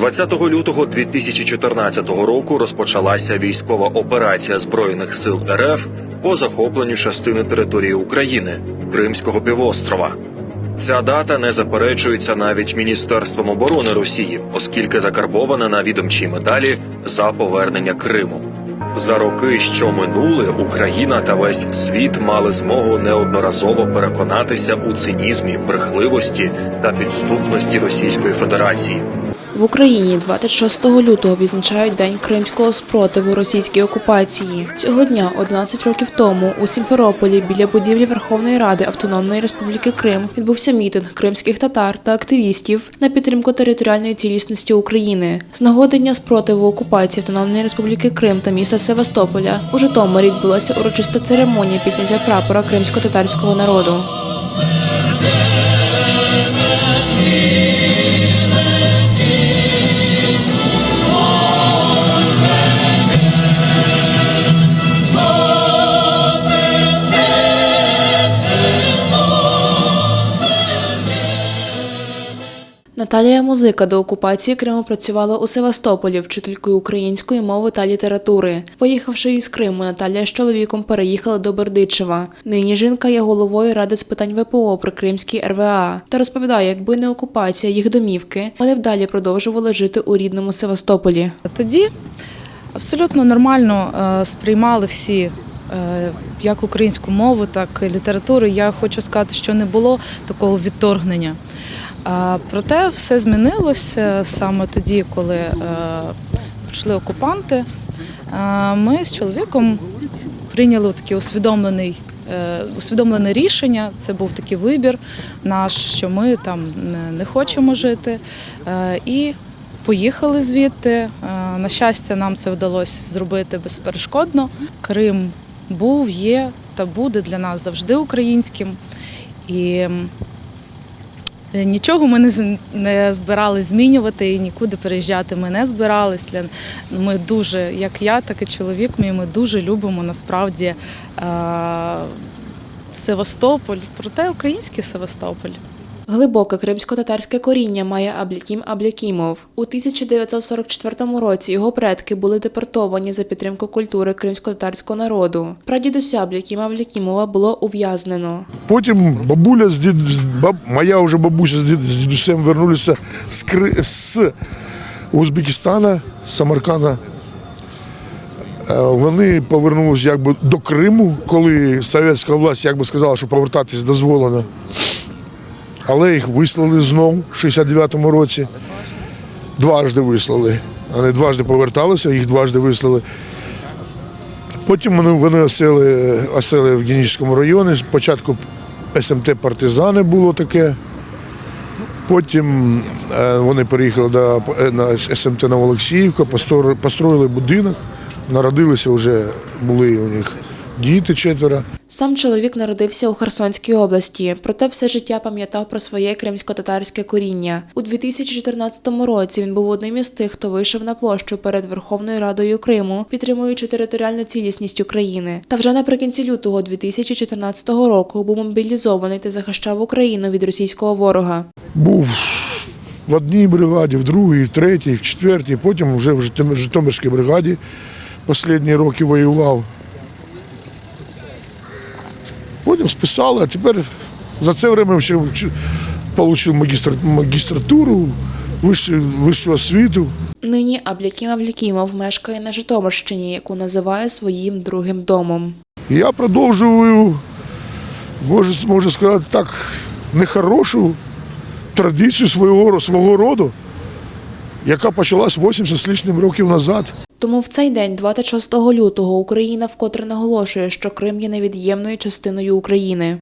20 лютого 2014 року розпочалася військова операція збройних сил РФ по захопленню частини території України Кримського півострова. Ця дата не заперечується навіть Міністерством оборони Росії, оскільки закарбована на відомчій медалі за повернення Криму. За роки, що минули, Україна та весь світ мали змогу неодноразово переконатися у цинізмі, брехливості та підступності Російської Федерації. В Україні 26 лютого відзначають День кримського спротиву російській окупації. Цього дня, 11 років тому, у Сімферополі біля будівлі Верховної Ради Автономної Республіки Крим відбувся мітинг кримських татар та активістів на підтримку територіальної цілісності України. З нагоди дня спротиву окупації Автономної Республіки Крим та міста Севастополя у Житомирі відбулася урочиста церемонія підняття прапора кримсько-татарського народу. Наталія Музика до окупації Криму працювала у Севастополі вчителькою української мови та літератури. Поїхавши із Криму, Наталія з чоловіком переїхала до Бердичева. Нині жінка є головою ради з питань ВПО при Кримській РВА та розповідає, якби не окупація їх домівки, вони б далі продовжували жити у рідному Севастополі. Тоді абсолютно нормально е, сприймали всі е, як українську мову, так і літературу. Я хочу сказати, що не було такого відторгнення. Проте все змінилося саме тоді, коли е, прийшли окупанти. Е, Ми з чоловіком прийняли такий усвідомлений. е, Усвідомлене рішення, це був такий вибір наш, що ми там не, хочемо жити. І поїхали звідти. На щастя, нам це вдалося зробити безперешкодно. Крим був, є та буде для нас завжди українським. І нічого ми не, не збирали змінювати і нікуди переїжджати ми не збирались. Ми дуже, як я, так і чоловік мій, ми дуже любимо насправді е, Севастополь, проте український Севастополь. Глибоке кримсько-татарське коріння має Аблякім Аблякімов. У 1944 році його предки були депортовані за підтримку культури кримсько-татарського народу. Прадідуся Аблякіма Аблякімова було ув'язнено. Потім бабуля з дід, баб, моя вже бабуся з, дід, з дідусем вернулися з, Кри, з Узбекистана, з Самарканда. Е, Вони повернулися якби до Криму, коли совєтська власть якби сказала, що повертатись дозволено. Але їх вислали знову в 69-му році. Дважди вислали. Вони дважди поверталися, їх дважди вислали. Потім вони, вони осели, осели в Генічському районі. Спочатку СМТ Партизани було таке. Потім е, вони переїхали до е, на СМТ Новоолексіївка, постро- построїли будинок, народилися вже, були у них діти четверо. Сам чоловік народився у Херсонській області, проте все життя пам'ятав про своє кримсько-татарське коріння. У 2014 році він був одним із тих, хто вийшов на площу перед Верховною Радою Криму, підтримуючи територіальну цілісність України. Та вже наприкінці лютого 2014 року був мобілізований та захищав Україну від російського ворога. Був в одній бригаді, в другій, в третій, в четвертій, потім вже в Житомир- Житомирській бригаді останні роки воював. Потім списали, а тепер за це время ще отримав магістр, магістратуру, вищу, вищу освіту. Нині Аблякім Аблякімов мешкає на Житомирщині, яку називає своїм другим домом. Я продовжую, можу, можу сказати так, нехорошу традицію свого, свого роду, яка почалась 80 з лишнім років назад. Тому в цей день, 26 лютого, Україна вкотре наголошує, що Крим є невід'ємною частиною України.